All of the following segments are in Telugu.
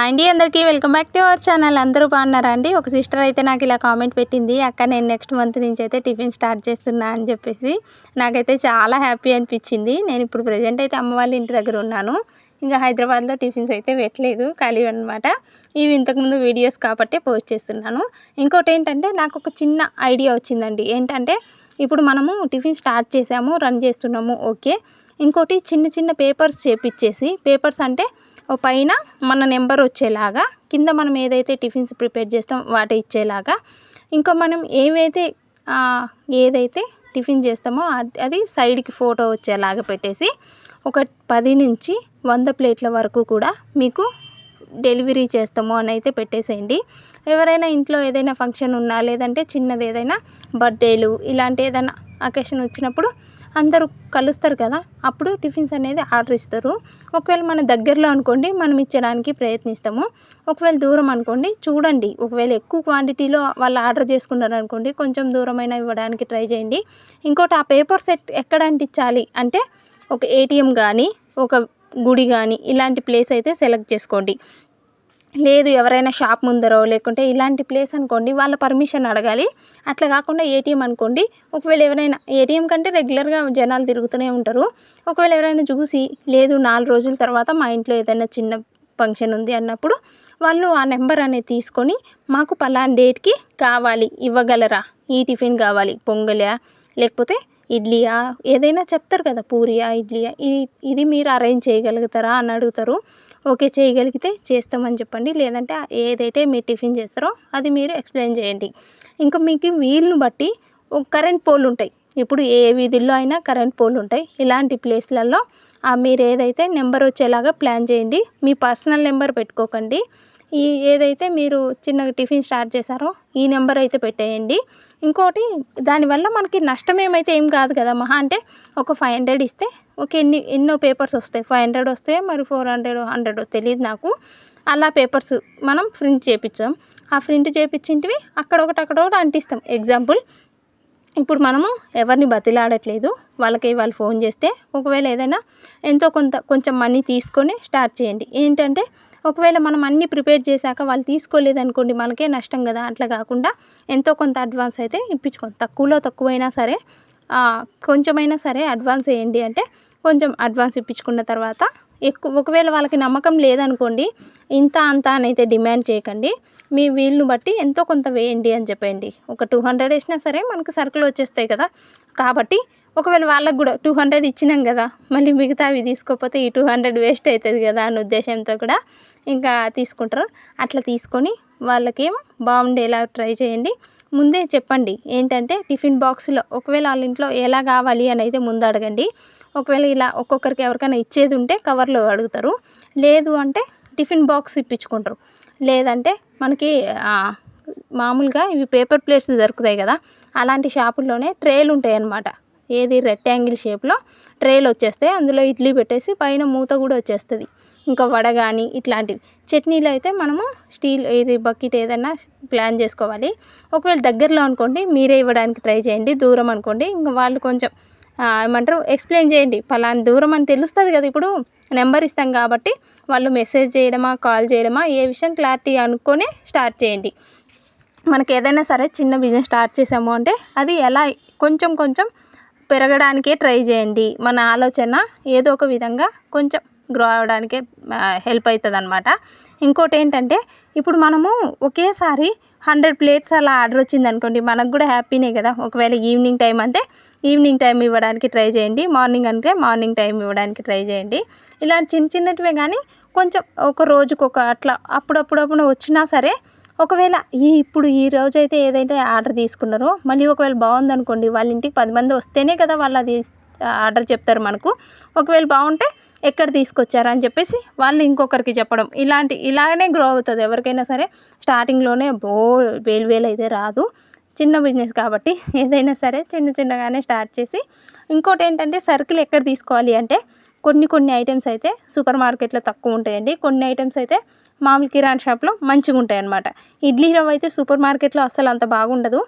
అండి అందరికీ welcome back to our channel. అందరూ బాగున్నారా అండి? ఒక సిస్టర్ అయితే నాకు ఇలా కామెంట్ పెట్టింది అక్క నేను నెక్స్ట్ మంత్ నుంచి అయితే టిఫిన్ స్టార్ట్ చేస్తున్నా అని చెప్పేసి. నాకైతే చాలా హ్యాపీ అనిపించింది. నేను ఇప్పుడు ప్రజెంట్ అయితే అమ్మ వాళ్ళ ఇంటి దగ్గర ఉన్నాను. ఇంకా హైదరాబాద్లో టిఫిన్స్ అయితే పెట్టలేదు ఖాళీ అనమాట ఇవి ఇంతకుముందు వీడియోస్ కాబట్టి పోస్ట్ చేస్తున్నాను. ఇంకోటి ఏంటంటే నాకు ఒక చిన్న ఐడియా వచ్చిందండి. ఏంటంటే ఇప్పుడు మనము టిఫిన్ స్టార్ట్ చేసాము రన్ చేస్తున్నాము ఓకే. ఇంకోటి చిన్న చిన్న పేపర్స్ చేపించేసి పేపర్స్ అంటే పైన మన నెంబర్ వచ్చేలాగా కింద మనం ఏదైతే టిఫిన్స్ ప్రిపేర్ చేస్తాం వాటి ఇచ్చేలాగా. ఇంకా మనం ఏవైతే ఏదైతే టిఫిన్ చేస్తామో అది- అది సైడ్కి ఫోటో వచ్చేలాగా పెట్టేసి ఒక పది నుంచి వంద ప్లేట్ల వరకు కూడా మీకు డెలివరీ చేస్తాము అని అయితే పెట్టేసేయండి. ఎవరైనా ఇంట్లో ఏదైనా ఫంక్షన్ ఉన్నా లేదంటే చిన్నది ఏదైనా బర్త్డేలు ఇలాంటి ఏదైనా అకేషన్ వచ్చినప్పుడు అందరూ కలుస్తారు కదా అప్పుడు టిఫిన్స్ అనేది ఆర్డర్ ఇస్తారు. ఒకవేళ మన దగ్గరలో అనుకోండి మనం ఇచ్చడానికి ప్రయత్నిస్తాము. ఒకవేళ దూరం అనుకోండి చూడండి. ఒకవేళ ఎక్కువ క్వాంటిటీలో వాళ్ళు ఆర్డర్ చేసుకున్నారు అనుకోండి కొంచెం దూరమైన ఇవ్వడానికి ట్రై చేయండి. ఇంకోటి ఆ పేపర్ సెట్ ఎక్కడ అంటించాలి అంటే ఒక ఏటీఎం కానీ ఒక గుడి కానీ ఇలాంటి ప్లేస్ అయితే సెలెక్ట్ చేసుకోండి. లేదు ఎవరైనా షాప్ ముందరో లేకుంటే ఇలాంటి ప్లేస్ అనుకోండి వాళ్ళ పర్మిషన్ అడగాలి. అట్లా కాకుండా ఏటీఎం అనుకోండి ఒకవేళ ఎవరైనా ఏటీఎం కంటే రెగ్యులర్గా జనాలు తిరుగుతూనే ఉంటారు. ఒకవేళ ఎవరైనా చూసి లేదు నాలుగు రోజుల తర్వాత మా ఇంట్లో ఏదైనా చిన్న ఫంక్షన్ ఉంది అన్నప్పుడు వాళ్ళు ఆ నెంబర్ అనేది తీసుకొని మాకు పలానా డేట్కి కావాలి ఇవ్వగలరా? ఈ టిఫిన్ కావాలి పొంగలియా లేకపోతే ఇడ్లీయా? ఏదైనా చెప్తారు కదా పూరియా ఇడ్లీయా? ఇది ఇది మీరు అరేంజ్ చేయగలుగుతారా? అని అడుగుతారు. ఓకే చేయగలిగితే చేస్తామని చెప్పండి. లేదంటే ఏదైతే మీరు టిఫిన్ చేస్తారో అది మీరు ఎక్స్ప్లెయిన్ చేయండి. ఇంకా మీకు వీలును బట్టి కరెంట్ పోల్ ఉంటాయి. ఇప్పుడు ఏ వీధుల్లో అయినా కరెంట్ పోల్ ఉంటాయి. ఇలాంటి ప్లేస్లలో ఆ మీరు ఏదైతే నెంబర్ వచ్చేలాగా ప్లాన్ చేయండి. మీ పర్సనల్ నెంబర్ పెట్టుకోకండి. ఈ ఏదైతే మీరు చిన్నగా టిఫిన్ స్టార్ట్ చేశారో ఈ నెంబర్ అయితే పెట్టేయండి. ఇంకోటి దానివల్ల మనకి నష్టం ఏమైతే ఏం కాదు కదా మహా. అంటే ఒక ఫైవ్ హండ్రెడ్ ఇస్తే ఓకే ఎన్ని ఎన్నో పేపర్స్ వస్తాయి? ఫైవ్ హండ్రెడ్ వస్తే మరి ఫోర్ హండ్రెడ్ హండ్రెడ్ తెలియదు నాకు. అలా పేపర్స్ మనం ప్రింట్ చేపించాం ఆ ప్రింట్ చేపించింటివి అక్కడ ఒకటి అక్కడ ఒకటి అంటిస్తాం. ఎగ్జాంపుల్ ఇప్పుడు మనము ఎవరిని బతిలాడట్లేదు వాళ్ళకి వాళ్ళు ఫోన్ చేస్తే ఒకవేళ ఏదైనా ఎంతో కొంత కొంచెం మనీ తీసుకొని స్టార్ట్ చేయండి. ఏంటంటే ఒకవేళ మనం అన్నీ ప్రిపేర్ చేశాక వాళ్ళు తీసుకోలేదు అనుకోండి మనకే నష్టం కదా. అట్లా కాకుండా ఎంతో కొంత అడ్వాన్స్ అయితే ఇప్పించుకోండి. తక్కువలో తక్కువైనా సరే కొంచెమైనా సరే అడ్వాన్స్ వేయండి అంటే కొంచెం అడ్వాన్స్ ఇప్పించుకున్న తర్వాత ఎక్కువ ఒకవేళ వాళ్ళకి నమ్మకం లేదనుకోండి ఇంత అంత అనైతే డిమాండ్ చేయకండి. మీ వీలును బట్టి ఎంతో కొంత వేయండి అని చెప్పండి. ఒక టూ హండ్రెడ్ వేసినా సరే మనకు సరుకులు వచ్చేస్తాయి కదా. కాబట్టి ఒకవేళ వాళ్ళకు కూడా టూ హండ్రెడ్ ఇచ్చినాం కదా మళ్ళీ మిగతా అవి తీసుకోకపోతే ఈ టూ హండ్రెడ్ వేస్ట్ అవుతుంది కదా అనే ఉద్దేశంతో కూడా ఇంకా తీసుకుంటారు. అట్లా తీసుకొని వాళ్ళకేమో బాగుండేలా ట్రై చేయండి. ముందే చెప్పండి ఏంటంటే టిఫిన్ బాక్స్లో ఒకవేళ వాళ్ళ ఇంట్లో ఎలా కావాలి అని అయితే ముందు అడగండి. ఒకవేళ ఇలా ఒక్కొక్కరికి ఎవరికైనా ఇచ్చేది ఉంటే కవర్లో అడుగుతారు. లేదు అంటే టిఫిన్ బాక్స్ ఇప్పించుకుంటారు. లేదంటే మనకి మామూలుగా ఇవి పేపర్ ప్లేట్స్ దొరుకుతాయి కదా అలాంటి షాపుల్లోనే ట్రేలు ఉంటాయి అన్నమాట ఏది రెక్టాంగిల్ షేప్లో ట్రేలు వచ్చేస్తాయి. అందులో ఇడ్లీ పెట్టేసి పైన మూత కూడా వచ్చేస్తుంది. ఇంకా వడ కానీ ఇట్లాంటివి. చట్నీలు అయితే మనము స్టీల్ ఇది బకెట్ ఏదైనా ప్లాన్ చేసుకోవాలి. ఒకవేళ దగ్గరలో అనుకోండి మీరే ఇవ్వడానికి ట్రై చేయండి. దూరం అనుకోండి. ఇంకా వాళ్ళు కొంచెం ఏమంటారు ఎక్స్ప్లెయిన్ చేయండి. పలానా దూరం అని తెలుస్తుంది కదా ఇప్పుడు. నెంబర్ ఇస్తాం కాబట్టి వాళ్ళు మెసేజ్ చేయడమా కాల్ చేయడమా ఏ విషయం క్లారిటీ అనుకొని స్టార్ట్ చేయండి. మనకి ఏదైనా సరే చిన్న బిజినెస్ స్టార్ట్ చేసాము అంటే అది ఎలా కొంచెం కొంచెం పెరగడానికే ట్రై చేయండి. మన ఆలోచన ఏదో ఒక విధంగా కొంచెం గ్రో అవడానికే హెల్ప్ అవుతుంది అనమాట ఇంకోటి ఏంటంటే ఇప్పుడు మనము ఒకేసారి హండ్రెడ్ ప్లేట్స్ అలా ఆర్డర్ వచ్చింది అనుకోండి మనకు కూడా హ్యాపీనే కదా. ఒకవేళ ఈవినింగ్ టైం అంటే ఈవినింగ్ టైం ఇవ్వడానికి ట్రై చేయండి. మార్నింగ్ అంటే మార్నింగ్ టైం ఇవ్వడానికి ట్రై చేయండి. ఇలాంటి చిన్న చిన్నటివే కానీ కొంచెం ఒక రోజుకొక ఒక అట్లా అప్పుడప్పుడప్పుడు వచ్చినా సరే ఒకవేళ ఈ ఇప్పుడు ఈ రోజు అయితే ఏదైతే ఆర్డర్ తీసుకున్నారో మళ్ళీ ఒకవేళ బాగుందనుకోండి వాళ్ళ ఇంటికి పది మంది వస్తేనే కదా వాళ్ళు అది ఆర్డర్ చెప్తారు మనకు. ఒకవేళ బాగుంటే ఎక్కడ తీసుకొచ్చారు అని చెప్పేసి వాళ్ళు ఇంకొకరికి చెప్పడం. ఇలాంటి ఇలాగనే గ్రో అవుతుంది. ఎవరికైనా సరే స్టార్టింగ్లోనే బో వేలు వేలు అయితే రాదు. చిన్న బిజినెస్ కాబట్టి ఏదైనా సరే చిన్న చిన్నగానే స్టార్ట్ చేసి ఇంకోటి ఏంటంటే సర్కిల్ ఎక్కడ తీసుకోవాలి అంటే కొన్ని కొన్ని ఐటమ్స్ అయితే సూపర్ మార్కెట్లో తక్కువ ఉంటాయండి. కొన్ని ఐటమ్స్ అయితే మామూలు కిరాణా షాప్లో మంచిగా ఉంటాయి అన్నమాట ఇడ్లీ రవ్వ అయితే సూపర్ మార్కెట్లో అస్సలు అంత బాగుండదు.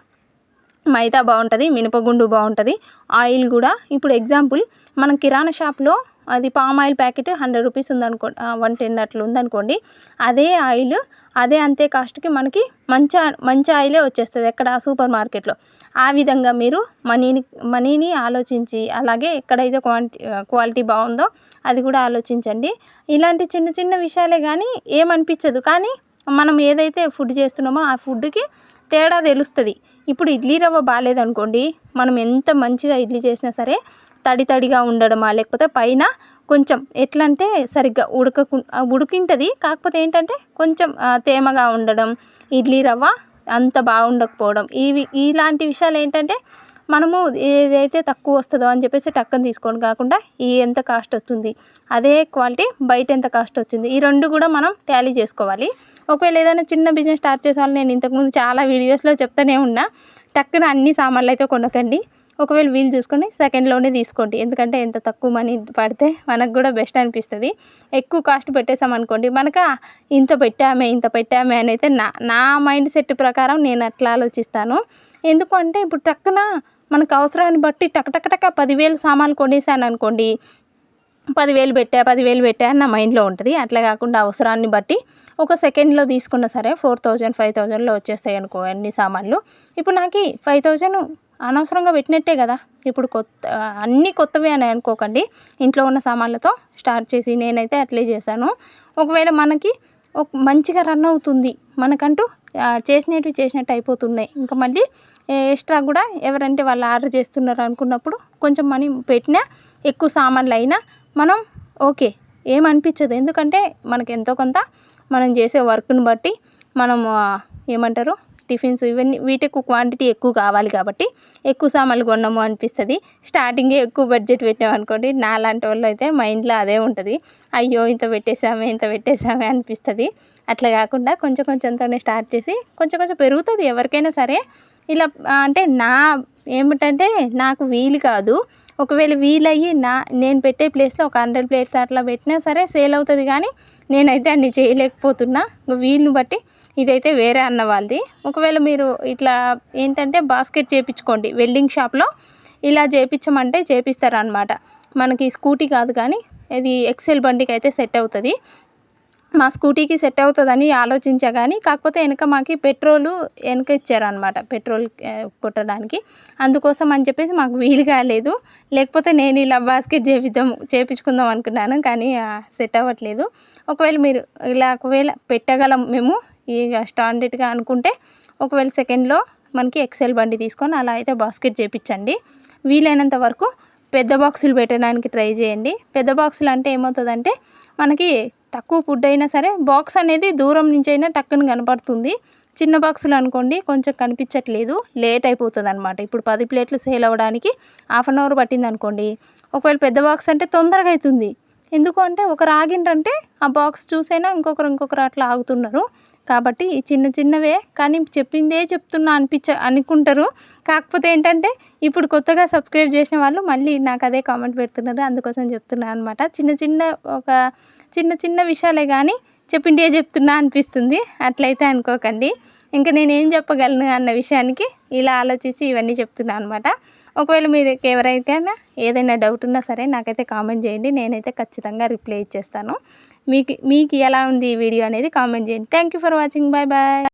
మైదా బాగుంటుంది మినపగుండు బాగుంటుంది. ఆయిల్ కూడా ఇప్పుడు ఎగ్జాంపుల్ మనం కిరాణా షాప్లో అది palm oil packet hundred rupees ఉందనుకో వన్ టెన్ అట్లా ఉందనుకోండి అదే ఆయిల్ అదే అంతే కాస్ట్కి మనకి మంచి మంచి ఆయిలే వచ్చేస్తుంది ఎక్కడ సూపర్ మార్కెట్లో. ఆ విధంగా మీరు మనీని మనీని ఆలోచించి అలాగే ఎక్కడైతే క్వాంటి క్వాలిటీ బాగుందో అది కూడా ఆలోచించండి. ఇలాంటి చిన్న చిన్న విషయాలే కానీ ఏమనిపించదు కానీ మనం ఏదైతే ఫుడ్ చేస్తున్నామో ఆ ఫుడ్కి తేడా తెలుస్తుంది. ఇప్పుడు ఇడ్లీ రవ్వ బాగాలేదనుకోండి మనం ఎంత మంచిగా ఇడ్లీ చేసినా సరే తడి తడిగా ఉండడమా? లేకపోతే పైన కొంచెం ఎట్లా అంటే సరిగ్గా ఉడకకు ఉడికింటుంది. కాకపోతే ఏంటంటే కొంచెం తేమగా ఉండడం ఇడ్లీ రవ్వ అంత బాగుండకపోవడం ఇవి ఇలాంటి విషయాలు ఏంటంటే మనము ఏదైతే తక్కువ వస్తుందో అని చెప్పేసి టక్కన తీసుకోండి కాకుండా ఈ ఎంత కాస్ట్ వస్తుంది అదే క్వాలిటీ బయట ఎంత కాస్ట్ వచ్చింది ఈ రెండు కూడా మనం ట్యాలీ చేసుకోవాలి. ఒకవేళ ఏదైనా చిన్న బిజినెస్ స్టార్ట్ చేసే వాళ్ళు నేను ఇంతకుముందు చాలా వీడియోస్లో చెప్తూనే ఉన్నా టక్కున అన్ని సామాన్లు అయితే కొనకండి. ఒకవేళ వీలు చూసుకొని సెకండ్లోనే తీసుకోండి. ఎందుకంటే ఎంత తక్కువ మనీ పడితే మనకు కూడా బెస్ట్ అనిపిస్తుంది. ఎక్కువ కాస్ట్ పెట్టేసామనుకోండి మనకు ఇంత పెట్టామే ఇంత పెట్టామే అని అయితే నా నా మైండ్ సెట్ ప్రకారం నేను అట్లా ఆలోచిస్తాను. ఎందుకు అంటే ఇప్పుడు టక్కున మనకు అవసరాన్ని బట్టి టక్ టక్ టక్ పదివేలు సామాన్లు కొనేసాను అనుకోండి పదివేలు పెట్టా పదివేలు పెట్టా అని నా మైండ్లో ఉంటుంది. అట్లా కాకుండా అవసరాన్ని బట్టి ఒక సెకండ్లో తీసుకున్నా సరే ఫోర్ థౌజండ్ ఫైవ్ థౌజండ్లో వచ్చేస్తాయి అనుకో అన్ని సామాన్లు. ఇప్పుడు నాకు ఫైవ్ థౌజండ్ అనవసరంగా పెట్టినట్టే కదా. ఇప్పుడు కొత్త అన్నీ కొత్తవే అని అనుకోకండి. ఇంట్లో ఉన్న సామాన్లతో స్టార్ట్ చేసి నేనైతే అట్లే చేశాను. ఒకవేళ మనకి ఒక మంచిగా రన్ అవుతుంది మనకంటూ చేసినవి చేసినట్టు అయిపోతున్నాయి. ఇంకా మళ్ళీ ఎక్స్ట్రా కూడా ఎవరంటే వాళ్ళు ఆర్డర్ చేస్తున్నారు అనుకున్నప్పుడు కొంచెం మనీ పెట్టినా ఎక్కువ సామాన్లు అయినా మనం ఓకే ఏమనిపించదు ఎందుకంటే మనకి ఎంతో కొంత మనం చేసే వర్క్ని బట్టి మనం ఏమంటారు టిఫిన్స్ ఇవన్నీ వీటికి క్వాంటిటీ ఎక్కువ కావాలి కాబట్టి ఎక్కువ సామాన్లు కొన్నాము అనిపిస్తుంది. స్టార్టింగే ఎక్కువ బడ్జెట్ పెట్టామనుకోండి నా లాంటి వాళ్ళు అయితే మైండ్లో అదే ఉంటుంది. అయ్యో ఇంత పెట్టేసామే ఇంత పెట్టేసామే అనిపిస్తుంది. అట్లా కాకుండా కొంచెం కొంచెంతోనే స్టార్ట్ చేసి కొంచెం కొంచెం పెరుగుతుంది ఎవరికైనా సరే. ఇలా అంటే నా ఏమిటంటే నాకు వీలు కాదు. ఒకవేళ వీలయ్యి నా నేను పెట్టే ప్లేస్లో ఒక హండ్రెడ్ ప్లేట్స్ అట్లా పెట్టినా సరే సేల్ అవుతుంది కానీ నేనైతే అన్ని చేయలేకపోతున్నా. వీలుని బట్టి ఇదైతే వేరే అన్న వాళ్ళది. ఒకవేళ మీరు ఇట్లా ఏంటంటే బాస్కెట్ చేయించుకోండి వెల్డింగ్ షాప్లో ఇలా చేయించమంటే చేపిస్తారనమాట మనకి స్కూటీ కాదు కానీ ఇది ఎక్సెల్ బండికి అయితే సెట్ అవుతుంది. మా స్కూటీకి సెట్ అవుతుందని ఆలోచించా కానీ కాకపోతే వెనక మాకు పెట్రోలు వెనక ఇచ్చారనమాట పెట్రోల్ కొట్టడానికి. అందుకోసం అని చెప్పేసి మాకు వీలు కాలేదు. లేకపోతే నేను ఇలా బాస్కెట్ చేపిద్దాం చేపించుకుందాం అనుకున్నాను కానీ సెట్ అవ్వట్లేదు. ఒకవేళ మీరు ఇలా ఒకవేళ పెట్టగలం మేము ఇక స్టాండర్డ్గా అనుకుంటే ఒకవేళ సెకండ్లో మనకి ఎక్సెల్ బండి తీసుకొని అలా అయితే బాస్కెట్ చేపించండి. వీలైనంత వరకు పెద్ద బాక్సులు పెట్టడానికి ట్రై చేయండి. పెద్ద బాక్సులు అంటే ఏమవుతుందంటే మనకి తక్కువ ఫుడ్ అయినా సరే బాక్స్ అనేది దూరం నుంచి అయినా టక్కుని కనపడుతుంది. చిన్న బాక్సులు అనుకోండి కొంచెం కనిపించట్లేదు లేట్ అయిపోతుంది అనమాట ఇప్పుడు పది ప్లేట్లు సేల్ అవ్వడానికి హాఫ్ అన్ అవర్ పట్టింది అనుకోండి. ఒకవేళ పెద్ద బాక్స్ అంటే తొందరగా అవుతుంది. ఎందుకు అంటే ఒకరు ఆగిండ్రంటే ఆ బాక్స్ చూసైనా ఇంకొకరు ఇంకొకరు అట్లా ఆగుతున్నారు. కాబట్టి చిన్న చిన్నవే కానీ చెప్పిందే చెప్తున్నా అనిపించ అనుకుంటారు. కాకపోతే ఏంటంటే ఇప్పుడు కొత్తగా సబ్స్క్రైబ్ చేసిన వాళ్ళు మళ్ళీ నాకు అదే కామెంట్ పెడుతున్నారు. అందుకోసం చెప్తున్నాను అనమాట చిన్న చిన్న ఒక చిన్న చిన్న విషయాలే కానీ చెప్పిండే చెప్తున్నా అనిపిస్తుంది. అట్లయితే అనుకోకండి. ఇంకా నేను ఏం చెప్పగలను అన్న విషయానికి ఇలా ఆలోచించి ఇవన్నీ చెప్తున్నాను అనమాట ఒకవేళ మీరు ఎవరికైనా ఏదైనా డౌట్ ఉన్నా సరే నాకైతే కామెంట్ చేయండి. నేనైతే ఖచ్చితంగా రిప్లై ఇచ్చేస్తాను. మీకు మీకు ఎలా ఉంది ఈ వీడియో అనేది కామెంట్ చేయండి. Thank you for watching bye bye